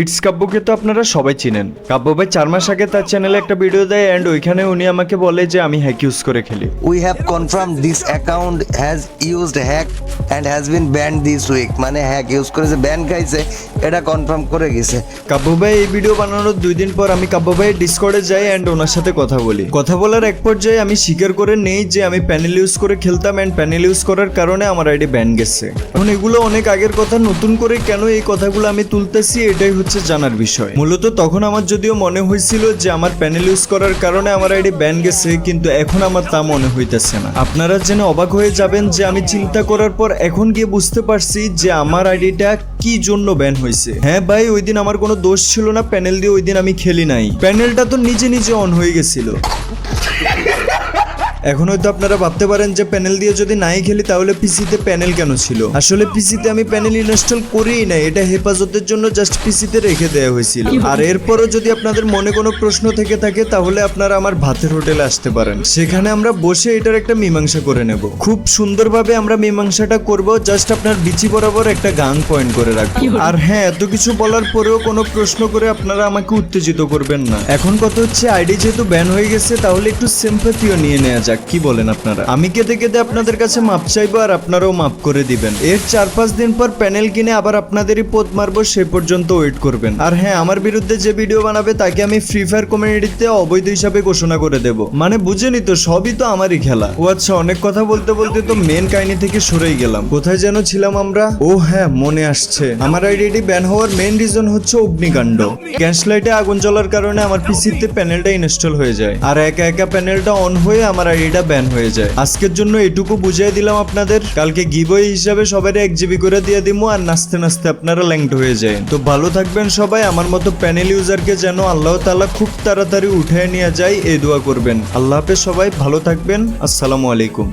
It's কাব্যকে তো আপনারা সবাই চিনেন। কাব্য ভাই চার মাস আগে তার চ্যানেলে একটা ভিডিও দেয় অ্যান্ড ওইখানে উনি আমাকে বলে যে আমি হ্যাক ইউজ করে খেলি। We have confirm this account has used hack and has been banned this week মানে হ্যাক ইউজ করেছে ব্যান খাইছে এটা কনফার্ম করে গেছে। কাব্য ভাই এই ভিডিও বানানোর দুই দিন পর আমি কাব্য ভাইয়ের ডিসকর্ডে যাই অ্যান্ড ওনার সাথে কথা বলি। কথা বলার এক পর্যায়ে আমি স্বীকার করে নেই যে আমি প্যানেল ইউজ করে খেলতাম অ্যান্ড প্যানেল ইউজ করার কারণে আমার আইডি ব্যান গেছে। এখন এগুলো অনেক আগের কথা নতুন করে কেন এই কথাগুলো আমি তুলতেছি এটাই হচ্ছে জানার বিষয়। মূলত তখন আমার যদিও মনে হয়েছিল যে আমার প্যানেল ইউজ করার কারণে আমার আইডি ব্যান গেছে, কিন্তু এখন আমার তা মনে হইতেছে না। আপনারা জেনে অবাক হয়ে যাবেন যে আমি চিন্তা করার পর এখন গিয়ে বুঝতে পারছি যে আমার আইডিটা কি জন্য ব্যান হয়েছে। হ্যাঁ ভাই, ওই দিন আমার কোনো দোষ ছিল না, প্যানেল দিয়ে ওই দিন আমি খেলি নাই। প্যানেলটা তো নিজে নিজে অন হয়ে গেছিল। এখন হয়তো আপনারা ভাবতে পারেন যে প্যানেল দিয়ে যদি নাই খেলি তাহলে পিসিতে প্যানেল কেন ছিল? আসলে পিসিতে আমি প্যানেল ইনস্টল করিই না এটা হেফাজতের জন্য জাস্ট পিসিতে রেখে দেওয়া হয়েছিল। আর এরপরও যদি আপনাদের মনে কোনো প্রশ্ন থেকে থাকে তাহলে আপনারা আমার ভাতের হোটেলে আসতে পারেন। সেখানে আমরা বসে এটার একটা মীমাংসা করে নেব। খুব সুন্দরভাবে আমরা মীমাংসাটা করব জাস্ট আপনার বিচি বরাবর একটা গান পয়েন্ট করে রাখব। আর হ্যাঁ এত কিছু বলার পরেও কোনো প্রশ্ন করে আপনারা আমাকে উত্তেজিত করবেন না। এখন কথা হচ্ছে আইডি যেহেতু ব্যান হয়ে গেছে তাহলে একটু সিম্পাথিও নিয়ে নেওয়া যাক। কি বলেন আপনারা? আমি কেঁদে কেঁদে আপনাদের কাছে মাপ চাইব আর আপনারাও মাপ করে দিবেন। এর চার পাঁচ দিন পর প্যানেল কিনে আবার আপনাদেরই পোদ মারবো, সে পর্যন্ত ওয়েট করবেন। আর হ্যাঁ আমার বিরুদ্ধে যে ভিডিও বানাবে তাকে আমি ফ্রি ফায়ার কমিউনিটিতে অবৈধ হিসাবে ঘোষণা করে দেব। মানে বুঝেনি তো সবই তো আমারই খেলা। ও আচ্ছা অনেক কথা বলতে বলতে তো মেন কাহিনী থেকে সরেই গেলাম। কোথায় যেন ছিলাম আমরা? ও হ্যাঁ মনে আসছে। আমার আইডিটি ব্যান হওয়ার মেন রিজন হচ্ছে অগ্নিকাণ্ড। গ্যাস লাইটে আগুন জ্বলার কারণে আমার পিসিতে প্যানেলটা ইনস্টল হয়ে যায়। আর একা একা প্যানেলটা অন হয়ে আমার আইডিটা ব্যান হয়ে যায়। আজকের জন্য এটুকু বুঝিয়ে দিলাম আপনাদের। কালকে গিবই হিসাবে সবাই এক জিবি করে দিয়ে দিবো আর নাচতে নাচতে আপনারা ল্যাংট হয়ে যায়। তো ভালো থাকবেন সবাই, আমার মতো প্যানেল ইউজারকে যেন আল্লাহ তালা খুব তাড়াতাড়ি উঠে নিয়ে যায়, এই দোয়া করবেন। আল্লাহ হাফেজ সবাই, ভালো থাকবেন। আসসালামু আলাইকুম।